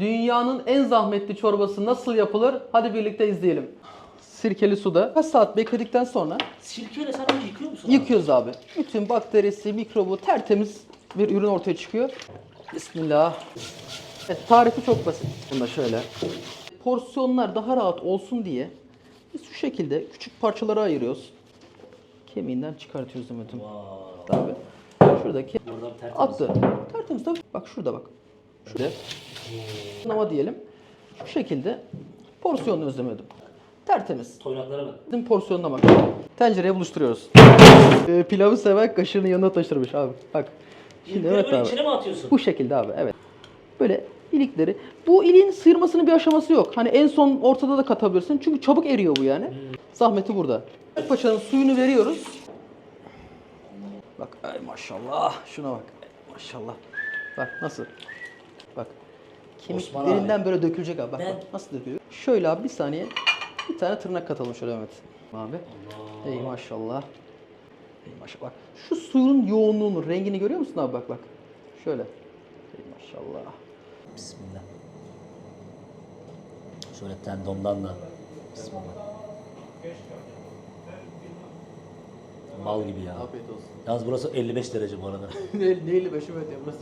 Dünyanın en zahmetli çorbası nasıl yapılır? Hadi birlikte izleyelim. Sirkeli suda kaç saat bekledikten sonra Sirkeyle sen önce yıkıyor musun? abi? yıkıyoruz abi. Bütün bakterisi, mikrobu tertemiz bir ürün ortaya çıkıyor. Bismillah. Evet, tarifi çok basit. Bunu da şöyle. Porsiyonlar daha rahat olsun diye biz şu şekilde küçük parçalara ayırıyoruz. Kemiğinden çıkartıyoruz Ümmet'im. Vay. Abi. Şuradaki Oradan tertemiz. attı. Tertemiz tabii. Bak şurada bak. Şurada. Ama diyelim. Şu şekilde porsiyonunu özlemedim. Tertemiz. Toynaklara bak. Bizim porsiyonuna bak. Tencereye buluşturuyoruz. Ee, pilavı seven kaşığını yanına taşırmış abi. Bak. Şimdi İlkleri evet böyle abi. içine mi atıyorsun? Bu şekilde abi evet. Böyle ilikleri. Bu iliğin sıyırmasının bir aşaması yok. Hani en son ortada da katabilirsin. Çünkü çabuk eriyor bu yani. Zahmeti burada. Paçanın suyunu veriyoruz. Bak ay maşallah. Şuna bak. Ay, Maşallah. Bak nasıl? Bak. Kemiklerinden böyle dökülecek abi. Bak, Ben- bak nasıl dökülüyor. Şöyle abi bir saniye. Bir tane tırnak katalım şöyle Mehmet. Abi. Ey maşallah. Ey maşallah. Bak şu suyun yoğunluğunu, rengini görüyor musun abi bak bak. Şöyle. Ey maşallah. Bismillah. Şöyle tendondan da. Bismillah. Bal gibi ya. Afiyet olsun. Yalnız burası 55 derece bu arada. Neyle beşim ödeyim? Burası